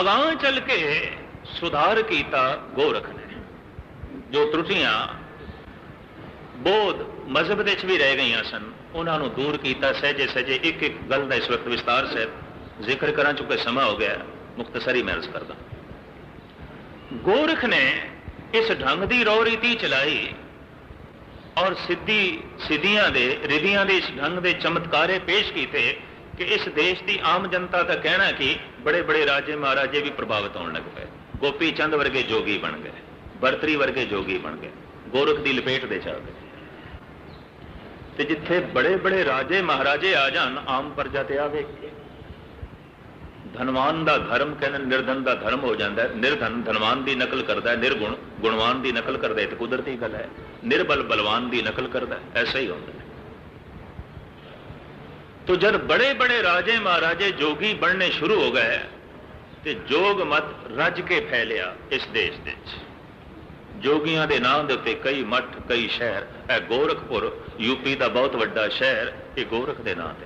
ਅਗਾਂਹ ਚੱਲ ਕੇ ਸੁਧਾਰ ਕੀਤਾ ਗੋਰਖ ਨੇ, ਜੋ ਤਰੁੱਟੀਆਂ ਬੋਧ ਮਜ਼ਹਬ ਦੇ ਵਿੱਚ ਵੀ ਰਹਿ ਗਈਆਂ ਸਨ, ਉਹਨਾਂ ਨੂੰ ਦੂਰ ਕੀਤਾ ਸਹਿਜੇ ਸਹਿਜੇ, ਇੱਕ ਇੱਕ ਗੱਲ ਦਾ ਇਸ ਵਕਤ ਵਿਸਤਾਰ ਸਹਿਤ ਜ਼ਿਕਰ ਕਰਾਂ, ਚੁੱਕੇ ਸਮਾਂ ਹੋ ਗਿਆ ਮੁਖਤਸਰੀ ਮੈਂ ਅਰਜ਼ ਕਰਦਾ। ਗੋਰਖ ਨੇ ਇਸ ਢੰਗ ਦੀ ਰੋ ਰੀਤੀ ਚਲਾਈ ਔਰ ਸਿੱਧੀ ਸਿੱਧੀਆਂ ਦੇ, ਰਿਧੀਆਂ ਦੇ ਇਸ ਢੰਗ ਦੇ ਚਮਤਕਾਰੇ ਪੇਸ਼ ਕੀਤੇ ਕਿ ਇਸ ਦੇਸ਼ ਦੀ ਆਮ ਜਨਤਾ ਦਾ ਕਹਿਣਾ ਕਿ ਬੜੇ ਬੜੇ ਰਾਜੇ ਮਹਾਰਾਜੇ ਵੀ ਪ੍ਰਭਾਵਿਤ ਹੋਣ ਲੱਗ ਪਏ। ਗੋਪੀ ਚੰਦ ਵਰਗੇ ਜੋਗੀ ਬਣ ਗਏ, ਬਰਤਰੀ ਵਰਗੇ ਜੋਗੀ ਬਣ ਗਏ, ਗੋਰਖ ਦੀ ਲਪੇਟ ਦੇ ਚ ਗਏ ਤੇ ਜਿੱਥੇ ਬੜੇ ਬੜੇ ਰਾਜੇ ਮਹਾਰਾਜੇ ਆ ਜਾਣ, ਆਮ ਪ੍ਰਜਾ ਤੇ ਆਵੇ। ਧਨਵਾਨ ਦਾ ਧਰਮ ਕਹਿੰਦੇ ਨਿਰਧਨ ਦਾ ਧਰਮ ਹੋ ਜਾਂਦਾ ਨਿਰਧਨ ਧਨਵਾਨ ਦੀ ਨਕਲ ਕਰਦਾ ਨਿਰਗੁਣ ਗੁਣਵਾਨ ਦੀ ਨਕਲ ਕਰਦਾ ਇਹ ਤਾਂ ਕੁਦਰਤੀ ਗੱਲ ਹੈ। ਨਿਰਬਲ ਬਲਵਾਨ ਦੀ ਨਕਲ ਕਰਦਾ ਐਸਾ ਹੀ ਹੁੰਦਾ तो जब बड़े बड़े राजे महाराजे जोगी बनने शुरू हो गए ਤੇ ਜੋਗ ਮਤ ਰੱਜ ਕੇ ਫੈਲਿਆ ਇਸ ਦੇਸ਼ ਦੇ ਵਿੱਚ ਜੋਗੀਆਂ ਦੇ ਨਾਂ ਦੇ ਉੱਤੇ ਕਈ ਮੱਠ ਕਈ ਸ਼ਹਿਰ ਇਹ ਗੋਰਖਪੁਰ ਯੂਪੀ ਦਾ ਬਹੁਤ ਵੱਡਾ ਸ਼ਹਿਰ ਇਹ ਗੋਰਖ ਦੇ ਨਾਂ ਤੇ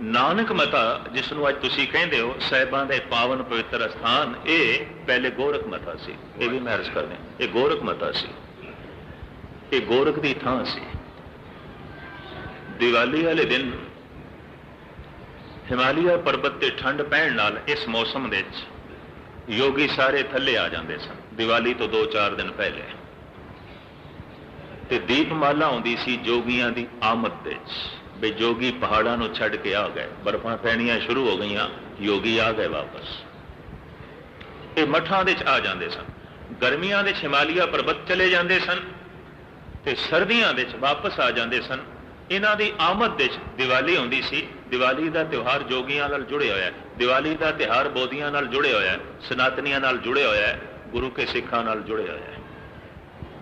ਨਾਨਕ ਮਤਾ ਜਿਸ ਨੂੰ ਅੱਜ ਤੁਸੀਂ ਕਹਿੰਦੇ ਹੋ ਸਹਿਬਾਂ ਦੇ ਪਾਵਨ ਪਵਿੱਤਰ ਸਥਾਨ ਇਹ ਪਹਿਲੇ ਗੋਰਖ ਮਤਾ ਸੀ ਇਹ ਵੀ ਮੈਂ ਅਰਜ਼ ਕਰਦੇ ਇਹ ਗੋਰਖ ਮਤਾ ਸੀ ਇਹ ਗੋਰਖ ਦੀ ਥਾਂ ਸੀ ਦੀਵਾਲੀ ਵਾਲੇ ਦਿਨ ਹਿਮਾਲਿਆ ਪਰਬਤ ਤੇ ਠੰਡ ਪੈਣ ਨਾਲ ਇਸ ਮੌਸਮ ਦੇ ਵਿੱਚ ਯੋਗੀ ਸਾਰੇ ਥੱਲੇ ਆ ਜਾਂਦੇ ਸਨ। ਦੀਵਾਲੀ ਤੋਂ 2-4 ਦਿਨ ਪਹਿਲੇ। ਤੇ ਦੀਪਮਾਲਾ ਆਉਂਦੀ ਸੀ ਜੋਗੀਆਂ ਦੀ ਆਮਦ ਦੇ ਵਿੱਚ। ਵੀ ਜੋਗੀ ਪਹਾੜਾਂ ਨੂੰ ਛੱਡ ਕੇ ਆ ਗਏ। ਬਰਫਾਂ ਪੈਣੀਆਂ ਸ਼ੁਰੂ ਹੋ ਗਈਆਂ। ਯੋਗੀ ਆ ਗਏ ਵਾਪਸ। ਇਹ ਮਠਾਂ ਦੇ ਚ ਆ ਜਾਂਦੇ ਸਨ। ਗਰਮੀਆਂ ਦੇ ਵਿੱਚ ਹਿਮਾਲਿਆ ਪਰਬਤ ਚਲੇ ਜਾਂਦੇ ਸਨ। ਤੇ ਸਰਦੀਆਂ ਦੇ ਵਿੱਚ ਵਾਪਸ ਆ ਜਾਂਦੇ ਸਨ। ਇਹਨਾਂ ਦੀ ਆਮਦ ਵਿੱਚ ਦੀਵਾਲੀ ਆਉਂਦੀ ਸੀ। ਦੀਵਾਲੀ ਦਾ ਤਿਉਹਾਰ ਜੋਗੀਆਂ ਨਾਲ ਜੁੜਿਆ ਹੋਇਆ ਹੈ। ਦੀਵਾਲੀ ਦਾ ਤਿਉਹਾਰ ਬੋਧੀਆਂ ਨਾਲ ਜੁੜਿਆ ਹੋਇਆ ਹੈ। ਸਨਾਤਨੀਆਂ ਨਾਲ ਜੁੜਿਆ ਹੋਇਆ ਹੈ। ਗੁਰੂ ਕੇ ਸਿੱਖਾਂ ਨਾਲ ਜੁੜਿਆ ਹੋਇਆ ਹੈ।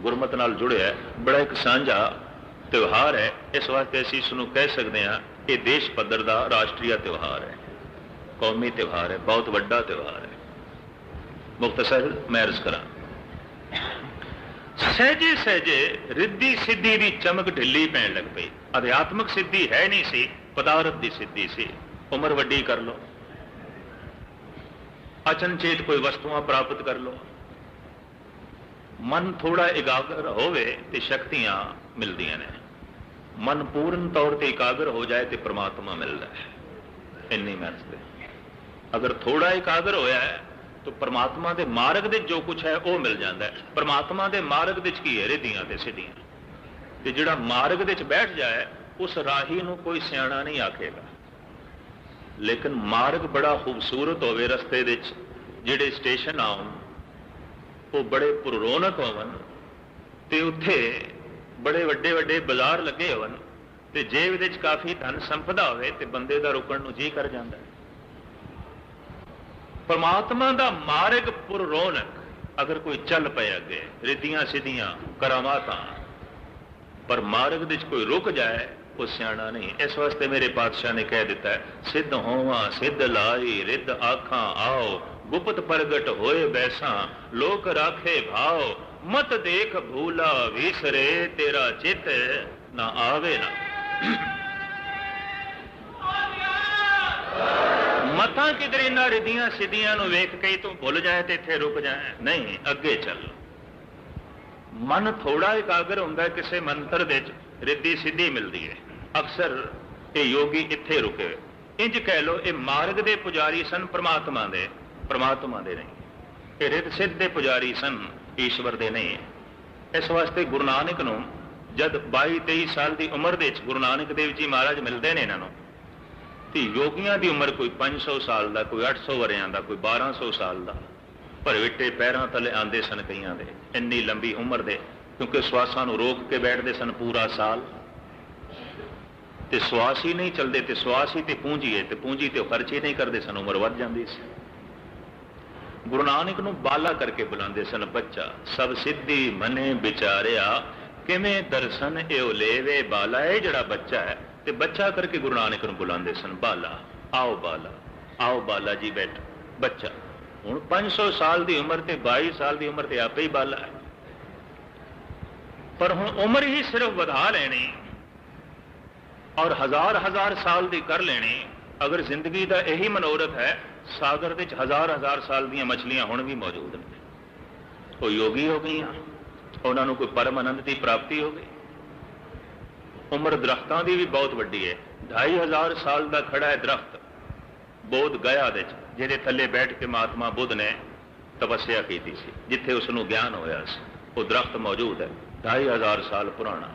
ਗੁਰਮਤ ਨਾਲ ਜੁੜਿਆ ਹੈ। ਬੜਾ ਇੱਕ ਸਾਂਝਾ ਤਿਉਹਾਰ ਹੈ। ਇਸ ਵਾਸਤੇ ਅਸੀਂ ਇਸ ਨੂੰ ਕਹਿ ਸਕਦੇ ਹਾਂ, ਇਹ ਦੇਸ਼ ਪੱਧਰ ਦਾ ਰਾਸ਼ਟਰੀ ਤਿਉਹਾਰ ਹੈ। ਕੌਮੀ ਤਿਉਹਾਰ ਹੈ। ਬਹੁਤ ਵੱਡਾ ਤਿਉਹਾਰ ਹੈ। ਮੁਖਤਸਰ ਮੈਂ ਅਰਜ਼ ਕਰਾਂ। ਸਹਿਜੇ ਸਹਿਜੇ ਰਿੱਧੀ ਸਿੱਧੀ ਦੀ ਚਮਕ ਢਿੱਲੀ ਪੈਣ ਲੱਗ ਪਈ। ਅਧਿਆਤਮਿਕ ਸਿੱਧੀ ਹੈ ਨਹੀਂ ਸੀ ਪਦਾਰਥ ਦੀ ਸਿੱਧੀ ਸੀ ਉਮਰ ਵੱਡੀ ਕਰ ਲੋ ਅਚਨਚੇਤ ਕੋਈ ਵਸਤੂਆਂ ਪ੍ਰਾਪਤ ਕਰ ਲੋ ਮਨ ਥੋੜਾ ਇਕਾਗਰ ਹੋਵੇ ਤੇ ਸ਼ਕਤੀਆਂ ਮਿਲਦੀਆਂ ਨੇ ਮਨ ਪੂਰਨ ਤੌਰ ਤੇ ਇਕਾਗਰ ਹੋ ਜਾਏ ਤੇ ਪ੍ਰਮਾਤਮਾ ਮਿਲਦਾ ਹੈ ਇੰਨੀ ਮਿਹਨਤ ਅਗਰ ਥੋੜਾ ਇਕਾਗਰ ਹੋਇਆ ਹੈ ਤਾਂ ਪ੍ਰਮਾਤਮਾ ਦੇ ਮਾਰਗ ਦੇ ਜੋ ਕੁਝ ਹੈ ਉਹ ਮਿਲ ਜਾਂਦਾ ਹੈ ਪ੍ਰਮਾਤਮਾ ਦੇ ਮਾਰਗ ਵਿੱਚ ਕੀ ਹੈ ਰਿਧੀਆਂ ਤੇ ਸਿੱਧੀਆਂ ਤੇ ਜਿਹੜਾ ਮਾਰਗ ਦੇ ਵਿੱਚ ਬੈਠ ਜਾਏ, ਉਸ ਰਾਹੀ ਨੂੰ ਕੋਈ ਸਿਆਣਾ ਨਹੀਂ ਆਖੇਗਾ। ਲੇਕਿਨ ਮਾਰਗ ਬੜਾ ਖੂਬਸੂਰਤ ਹੋਵੇ ਰਸਤੇ ਵਿੱਚ, ਜਿਹੜੇ ਸਟੇਸ਼ਨ ਆਉਣ, ਉਹ ਬੜੇ ਪੁਰਰੌਣਕ ਹੋਵਨ ਤੇ ਉੱਥੇ ਬੜੇ ਵੱਡੇ ਵੱਡੇ ਬਾਜ਼ਾਰ ਲੱਗੇ ਹੋਵਨ ਤੇ ਜੇਬ ਦੇ ਵਿੱਚ ਕਾਫੀ ਧਨ ਸੰਪਦਾ ਹੋਵੇ ਤੇ ਬੰਦੇ ਦਾ ਰੁਕਣ ਨੂੰ ਜੀ ਕਰ ਜਾਂਦਾ ਹੈ। ਪਰਮਾਤਮਾ ਦਾ ਮਾਰਗ ਪੁਰ ਰੌਣਕ ਅਗਰ ਕੋਈ ਚੱਲ ਪਏ ਅੱਗੇ, ਰਿੱਧੀਆਂ ਸਿੱਧੀਆਂ ਕਰਾਮਾਤਾਂ ਪਰ ਮਾਰਗ ਵਿੱਚ ਕੋਈ ਰੁਕ ਜਾਏ, ਉਹ ਸਿਆਣਾ ਨਹੀਂ। ਇਸ ਵਾਸਤੇ ਮੇਰੇ ਪਾਤਸ਼ਾਹ ਨੇ ਕਹਿ ਦਿੱਤਾ ਸਿੱਧ ਹੋਵਾਂ, ਸਿੱਧ ਲਾਈ ਰਿੱਧ ਆਖਾਂ, ਆਓ, ਗੁਪਤ ਪ੍ਰਗਟ ਹੋਏ ਬੈਸਾਂ, ਲੋਕ ਰਾਖੇ ਭਾਓ, ਮਤ ਦੇਖ ਭੂਲਾ ਵਿਸਰੇ, ਤੇਰਾ ਚਿੱਤ ਨਾ ਆਵੇ ਨਾ। ਮਤਾਂ ਕਿਧਰੇ ਨਾ ਰਿਧੀਆਂ ਸਿੱਧੀਆਂ ਨੂੰ ਵੇਖ ਕੇ ਤੂੰ ਭੁੱਲ ਜਾਏ ਤੇ ਇੱਥੇ ਰੁਕ ਜਾਏ। ਨਹੀਂ, ਅੱਗੇ ਚੱਲ। ਮਨ ਥੋੜਾ ਇਕਾਗਰ ਹੁੰਦਾ ਕਿਸੇ ਮੰਤਰ ਦੇ ਵਿੱਚ, ਰਿੱਧੀ ਸਿੱਧੀ ਮਿਲਦੀ ਹੈ। ਅਕਸਰ ਇਹ ਯੋਗੀ ਇੱਥੇ ਰੁਕੇ ਇੰਜ ਕਹਿ ਲੋ ਇਹ ਮਾਰਗ ਦੇ ਪੁਜਾਰੀ ਸਨ, ਪ੍ਰਮਾਤਮਾ ਦੇ ਪ੍ਰਮਾਤਮਾ ਦੇ ਨਹੀਂ। ਇਹ ਰਿੱਧ ਸਿੱਧ ਦੇ ਪੁਜਾਰੀ ਸਨ, ਈਸ਼ਵਰ ਦੇ ਨਹੀਂ। ਇਸ ਵਾਸਤੇ ਗੁਰੂ ਨਾਨਕ ਨੂੰ ਜਦ 22 23 ਸਾਲ ਦੀ ਉਮਰ ਦੇ ਵਿੱਚ ਗੁਰੂ ਨਾਨਕ ਦੇਵ ਜੀ ਮਹਾਰਾਜ ਮਿਲਦੇ ਨੇ ਇਹਨਾਂ ਨੂੰ, ਤੇ ਯੋਗੀਆਂ ਦੀ ਉਮਰ ਕੋਈ 500 ਸਾਲ ਦਾ, ਕੋਈ 800 ਵਰਿਆਂ ਦਾ, ਕੋਈ 1200 ਸਾਲ ਦਾ ਭਰਵਿੱਟੇ ਪੈਰਾਂ ਤਲੇ ਆਂਦੇ ਸਨ ਕਈਆਂ ਦੇ। ਇੰਨੀ ਲੰਬੀ ਉਮਰ ਦੇ, ਕਿਉਂਕਿ ਸਵਾਸਾਂ ਨੂੰ ਰੋਕ ਕੇ ਬੈਠਦੇ ਸਨ ਪੂਰਾ ਸਾਲ। ਤੇ ਸਵਾਸ ਹੀ ਨਹੀਂ ਚੱਲਦੇ, ਤੇ ਸਵਾਸ ਹੀ ਤੇ ਪੂੰਜੀ ਹੈ ਤੇ ਪੂੰਜੀ ਤੇ ਉਹ ਖਰਚੇ ਨਹੀਂ ਕਰਦੇ ਸਨ, ਉਮਰ ਵੱਧ ਜਾਂਦੀ ਸੀ। ਗੁਰੂ ਨਾਨਕ ਨੂੰ ਬਾਲਾ ਕਰਕੇ ਬੁਲਾਉਂਦੇ ਸਨ ਬੱਚਾ, ਸਭ ਸਿੱਧੀ ਮਨੇ ਵਿਚਾਰਿਆ, ਕਿਵੇਂ ਦਰਸ਼ਨ ਇਹ ਲੈਵੇ ਬਾਲਾ, ਇਹ ਜਿਹੜਾ ਬੱਚਾ ਹੈ। ਤੇ ਬੱਚਾ ਕਰਕੇ ਗੁਰੂ ਨਾਨਕ ਨੂੰ ਬੁਲਾਉਂਦੇ ਸਨ, ਬਾਲਾ, ਆਓ ਬਾਲਾ ਆਓ ਬਾਲਾ ਜੀ ਬੈਠ, ਬੱਚਾ। ਹੁਣ 500 ਸਾਲ ਦੀ ਉਮਰ ਤੇ 22 ਸਾਲ ਦੀ ਉਮਰ ਤੇ ਆਪੇ ਹੀ ਬਾਲਾ ਹੈ। ਪਰ ਹੁਣ ਉਮਰ ਹੀ ਸਿਰਫ ਵਧਾ ਲੈਣੀ ਔਰ ਹਜ਼ਾਰ ਹਜ਼ਾਰ ਸਾਲ ਦੀ ਕਰ ਲੈਣੀ, ਅਗਰ ਜ਼ਿੰਦਗੀ ਦਾ ਇਹੀ ਮਨੋਰਥ ਹੈ, ਸਾਗਰ ਵਿੱਚ ਹਜ਼ਾਰ ਹਜ਼ਾਰ ਸਾਲ ਦੀਆਂ ਮਛਲੀਆਂ ਹੁਣ ਵੀ ਮੌਜੂਦ ਨੇ। ਉਹ ਯੋਗੀ ਹੋ ਗਈਆਂ, ਉਹਨਾਂ ਨੂੰ ਕੋਈ ਪਰਮ ਆਨੰਦ ਦੀ ਪ੍ਰਾਪਤੀ ਹੋ ਗਈ। ਉਮਰ ਦਰਖਤਾਂ ਦੀ ਵੀ ਬਹੁਤ ਵੱਡੀ ਹੈ। 2500 ਸਾਲ ਦਾ ਖੜਾ ਹੈ ਦਰਖਤ। ਬੋਧ ਗਿਆ ਦੇ ਚ, ਜਿਹਦੇ ਥੱਲੇ ਬੈਠ ਕੇ ਮਹਾਤਮਾ ਬੁੱਧ ਨੇ ਤਪੱਸਿਆ ਕੀਤੀ ਸੀ, ਜਿੱਥੇ ਉਸ ਨੂੰ ਗਿਆਨ ਹੋਇਆ ਸੀ। ਉਹ ਦਰਖਤ ਮੌਜੂਦ ਹੈ 2500 ਸਾਲ ਪੁਰਾਣਾ।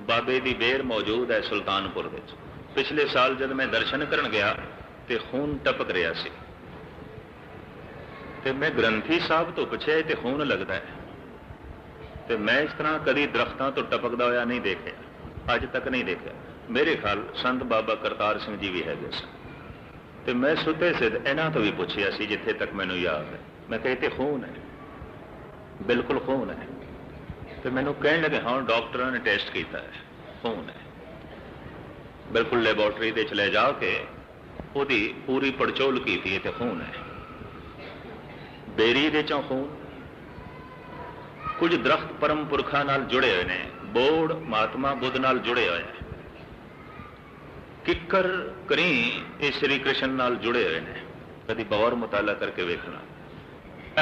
ਬਾਬੇ ਦੀ ਬੇਰ ਮੌਜੂਦ ਹੈ ਸੁਲਤਾਨਪੁਰ ਵਿੱਚ। ਪਿਛਲੇ ਸਾਲ ਜਦ ਮੈਂ ਦਰਸ਼ਨ ਕਰਨ ਗਿਆ, ਤੇ ਖੂਨ ਟਪਕ ਰਿਹਾ ਸੀ। ਤੇ ਮੈਂ ਗ੍ਰੰਥੀ ਸਾਹਿਬ ਤੋਂ ਪੁੱਛਿਆ ਤੇ ਖੂਨ ਲੱਗਦਾ ਹੈ। ਤੇ ਮੈਂ ਇਸ ਤਰ੍ਹਾਂ ਕਦੀ ਦਰਖਤਾਂ ਤੋਂ ਟਪਕਦਾ ਹੋਇਆ ਨਹੀਂ ਦੇਖਿਆ। ਅੱਜ ਤੱਕ ਨਹੀਂ ਦੇਖਿਆ। ਮੇਰੇ ਖਿਆਲ ਸੰਤ ਬਾਬਾ ਕਰਤਾਰ ਸਿੰਘ ਜੀ ਵੀ ਹੈਗੇ ਸਨ। ਤੇ ਮੈਂ ਸੁੱਤੇ ਸਿੱਧ ਇਹਨਾਂ ਤੋਂ ਵੀ ਪੁੱਛਿਆ ਸੀ ਜਿੱਥੇ ਤੱਕ ਮੈਨੂੰ ਯਾਦ ਹੈ। ਮੈਂ ਕਿਹਾ ਇਹ ਤੇ ਖੂਨ ਹੈ। ਬਿਲਕੁਲ ਖੂਨ ਹੈ। ਤੇ ਮੈਨੂੰ ਕਹਿਣ ਲੱਗੇ, ਹਾਂ, ਡਾਕਟਰਾਂ ਨੇ ਟੈਸਟ ਕੀਤਾ ਹੈ। ਖੂਨ ਹੈ। ਬਿਲਕੁਲ ਲੈਬੋਰਟਰੀ ਦੇ ਚਲੇ ਜਾ ਕੇ ਉਹਦੀ ਪੂਰੀ ਪੜਚੋਲ ਕੀਤੀ ਤੇ ਖੂਨ ਹੈ। ਬੇਰੀ ਦੇ ਚੋਂ ਖੂਨ। ਕੁਝ ਦਰਖਤ ਪਰਮ ਪੁਰਖਾਂ ਨਾਲ ਜੁੜੇ ਹੋਏ ਨੇ। ਬੋੜ, ਮਹਾਤਮਾ ਬੁੱਧ ਨਾਲ ਜੁੜੇ ਹੋਏ ਨੇ। ਕਿੱਕਰ ਕਰੀ ਇਹ ਸ੍ਰੀ ਕ੍ਰਿਸ਼ਨ ਨਾਲ ਜੁੜੇ ਹੋਏ ਨੇ। ਕਦੀ ਬੌਰ ਮੁਤਾਲਾ ਕਰਕੇ ਵੇਖਣਾ।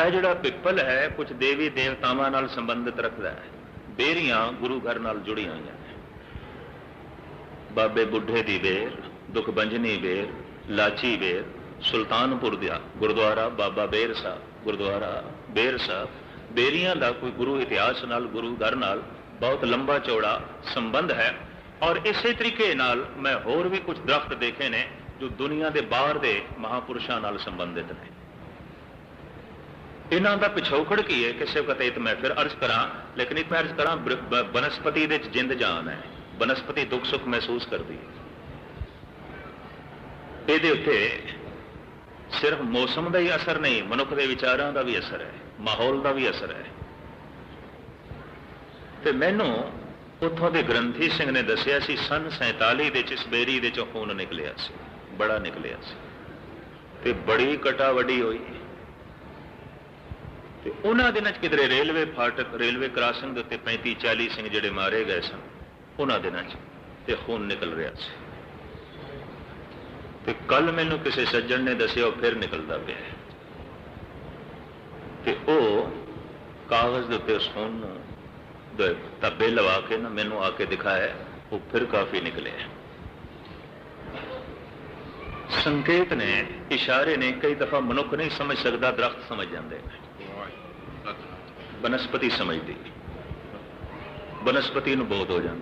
ਇਹ ਜਿਹੜਾ ਪਿੱਪਲ ਹੈ ਕੁਝ ਦੇਵੀ ਦੇਵਤਾਵਾਂ ਨਾਲ ਸੰਬੰਧਿਤ ਰੱਖਦਾ ਹੈ। ਬੇਰੀਆਂ ਗੁਰੂ ਘਰ ਨਾਲ ਜੁੜੀਆਂ ਹੋਈਆਂ ਨੇ। ਬਾਬੇ ਬੁੱਢੇ ਦੀ ਬੇਰ ਦੁਖ ਬੰਜਨੀ ਬੇਰ ਲਾਚੀ ਬੇਰ ਸੁਲਤਾਨਪੁਰ ਦਾ ਗੁਰਦੁਆਰਾ, ਬਾਬਾ ਬੇਰ ਸਾਹਿਬ, ਗੁਰਦੁਆਰਾ ਬੇਰ ਸਾਹਿਬ। ਬੇਰੀਆਂ ਦਾ ਕੋਈ ਗੁਰੂ ਇਤਿਹਾਸ ਨਾਲ, ਗੁਰੂ ਘਰ ਨਾਲ ਬਹੁਤ ਲੰਬਾ ਚੌੜਾ ਸੰਬੰਧ ਹੈ। ਔਰ ਇਸੇ ਤਰੀਕੇ ਨਾਲ ਮੈਂ ਹੋਰ ਵੀ ਕੁਝ ਦਰਖਤ ਦੇਖੇ ਨੇ ਜੋ ਦੁਨੀਆ ਦੇ ਬਾਹਰ ਦੇ ਮਹਾਪੁਰਸ਼ਾਂ ਨਾਲ ਸੰਬੰਧਿਤ ਨੇ। ਇਹਨਾਂ ਦਾ ਪਿਛੋਕੜ ਕੀ ਹੈ? ਕਿਸੇ ਵਕਤ ਇਹ ਮੈਂ ਫਿਰ ਅਰਜ਼ ਕਰਾਂ, ਲੇਕਿਨ ਇਹ ਮੈਂ ਅਰਜ਼ ਕਰਾਂ ਬਨਸਪਤੀ ਦੇ ਵਿੱਚ ਜਿੰਦ ਜਾਨ ਹੈ। ਬਨਸਪਤੀ ਦੁੱਖ ਸੁੱਖ ਮਹਿਸੂਸ ਕਰਦੀ ਹੈ। ਇਹਦੇ ਉੱਤੇ ਸਿਰਫ ਮੌਸਮ ਦਾ ਹੀ ਅਸਰ ਨਹੀਂ, ਮਨੁੱਖ ਦੇ ਵਿਚਾਰਾਂ ਦਾ ਵੀ ਅਸਰ ਹੈ, ਮਾਹੌਲ ਦਾ ਵੀ ਅਸਰ ਹੈ। ਤੇ ਮੈਨੂੰ ਉੱਥੋਂ ਦੇ ਗ੍ਰੰਥੀ ਸਿੰਘ ਨੇ ਦੱਸਿਆ ਸੀ, ਸਨ 47 ਦੇ ਚ ਇਸ ਦੇ ਚੋਂ ਖੂਨ ਨਿਕਲਿਆ ਸੀ, ਬੜਾ ਨਿਕਲਿਆ ਸੀ। ਤੇ ਬੜੀ ਕਟਾ ਹੋਈ। ਤੇ ਉਹਨਾਂ ਦਿਨਾਂ ਚ ਕਿਧਰੇ ਰੇਲਵੇ ਫਾਟਕ, ਰੇਲਵੇ ਕ੍ਰਾਸਿੰਗ ਦੇ ਉੱਤੇ 35 40 ਸਿੰਘ ਜਿਹੜੇ ਮਾਰੇ ਗਏ ਸਨ, ਉਹਨਾਂ ਦਿਨਾਂ ਚ ਤੇ ਖੂਨ ਨਿਕਲ ਰਿਹਾ ਸੀ। ਤੇ ਕੱਲ ਮੈਨੂੰ ਕਿਸੇ ਸੱਜਣ ਨੇ ਦੱਸਿਆ, ਉਹ ਫਿਰ ਨਿਕਲਦਾ ਪਿਆ ਤੇ ਉਹ ਕਾਗਜ਼ ਦੇ ਉੱਤੇ ਉਸ ਖੂਨ ਨੂੰ ਧੱਬੇ ਲਵਾ ਕੇ ਨਾ ਮੈਨੂੰ ਆ ਕੇ ਦਿਖਾਇਆ ਉਹ ਫਿਰ ਕਾਫੀ ਨਿਕਲਿਆ ਸੰਕੇਤ ਨੇ ਇਸ਼ਾਰੇ ਨੇ ਕਈ ਦਫਾ ਮਨੁੱਖ ਨਹੀਂ ਸਮਝ ਸਕਦਾ ਦਰਖਤ ਸਮਝ ਜਾਂਦੇ ਨੇ। ਬਨਸਪਤੀ ਸਮਝਦੀ। ਬਨਸਪਤੀ ਨੂੰ ਬੋਧ ਹੋ ਜਾਂਦਾ।